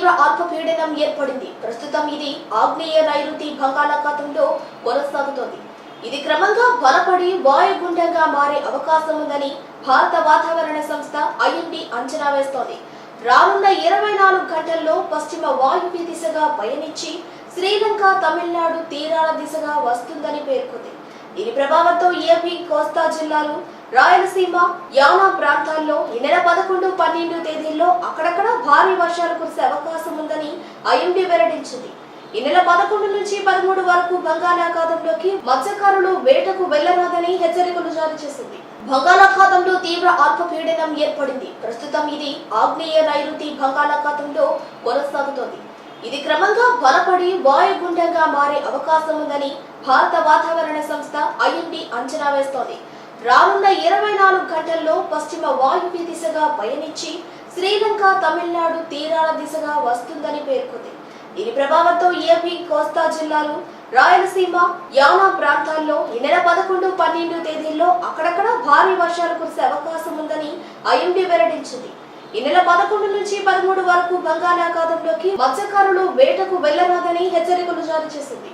తీవ్ర అల్పపీడనం ఏర్పడింది. ప్రస్తుతం ఇది ఆగ్నేయ నైరుతి బంగాళాఖాతంలో కొనసాగుతోంది. ఇది క్రమంగా బలపడి వాయుగుండంగా మారే అవకాశం ఉందని భారత వాతావరణ సంస్థ ఐఎండీ అంచనా వేస్తోంది. రానున్న ఇరవై నాలుగు గంటల్లో పశ్చిమ వాయువ్య దిశగా పయనించి శ్రీలంక తమిళనాడు తీరాల దిశగా వస్తుందని పేర్కొంది. దీని ప్రభావంతో ఏపీ కోస్తా జిల్లాలు రాయలసీమ యానా ప్రాంతాల్లో ఈ నెల పదకొండు పన్నెండు తేదీల్లో అక్కడక్కడ భారీ వర్షాలు కురిసే అవకాశం ఉందని ఐఎండీ వెల్లడించింది. ఈ నెల పదకొండు నుంచి పదమూడు వరకు బంగాళాఖాతంలోకి మత్స్యకారులు వేటకు వెళ్ళరాదని హెచ్చరికలు జారీ చేసింది. బంగాళాఖాతంలో తీవ్ర అల్పపీడనం ఏర్పడింది. ప్రస్తుతం ఇది ఆగ్నేయ నైరుతి బంగాళాఖాతంలో కొనసాగుతోంది. ఇది క్రమంగా బలపడి వాయుగుండంగా మారే అవకాశం ఉందని భారత వాతావరణ సంస్థ ఐఎండీ అంచనా వేస్తోంది. రానున్న ఇరవై నాలుగు గంటల్లో పశ్చిమ వాయువ్య దిశగా పయనించి శ్రీలంక తమిళనాడు తీరాల దిశగా వస్తుందని పేర్కొంది. దీని ప్రభావంతో ఏపీ కోస్తా జిల్లాలు రాయలసీమ యానా ప్రాంతాల్లో ఈ నెల పదకొండు పన్నెండు తేదీల్లో అక్కడక్కడ భారీ వర్షాలు కురిసే అవకాశం ఉందని ఐఎండీ వెల్లడించింది. ఈ నెల పదకొండు నుంచి పదమూడు వరకు బంగాళాఖాతంలోకి మత్స్యకారులు వేటకు వెళ్ళరాదని హెచ్చరికలు జారీ చేసింది.